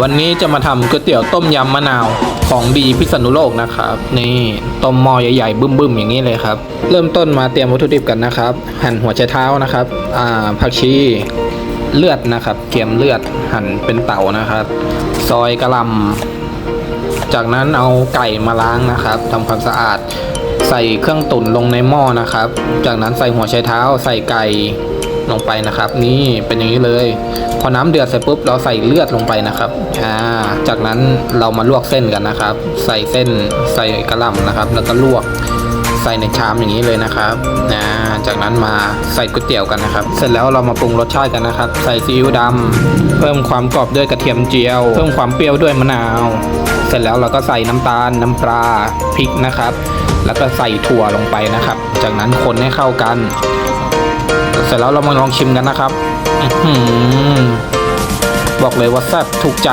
วันนี้จะมาทำก๋วยเตี๋ยวต้มยำมะนาวของดีพิษณุโลกนะครับ นี่ต้มหม้อใหญ่ๆบึ้มๆอย่างนี้เลยครับ เริ่มต้นมาเตรียมวัตถุดิบกันนะครับ หั่นหัวไชเท้านะครับอ่าผักชีเลือดนะครับเกียมเลือดหั่นเป็นเต่านะครับ ซอยกระลำจากนั้นเอาไก่มาล้างนะครับทำความสะอาด ใส่เครื่องตุ๋นลงในหม้อนะครับ จากนั้นใส่หัวไชเท้า ใส่ไก่ ลงไปนะครับ นี่เป็นอย่างนี้เลย พอน้ำเดือดเสร็จปุ๊บเราใส่เลือดลงไปนะครับอ่าจากนั้นเรามาลวกเส้นกันนะครับ ใส่เส้นใส่กระล่ำนะครับ แล้วก็ลวกใส่ในชามอย่างนี้เลยนะครับอ่าจากนั้นมาใส่ก๋วยเตี๋ยวกันนะครับ เสร็จแล้วเรามาปรุงรสชาติกันนะครับ ใส่ซีอิ๊วดำเพิ่มความกรอบด้วยกระเทียมเจียว เพิ่มความเปรี้ยวด้วยมะนาว เสร็จแล้วเราก็ใส่น้ำตาล น้ำปลา พริกนะครับ แล้วก็ใส่ถั่วลงไปนะครับ จากนั้นคนให้เข้ากัน สร็จแล้วเรามาลองชิมกันนะครับอบอกเลยว่าแซ่บถูกใจ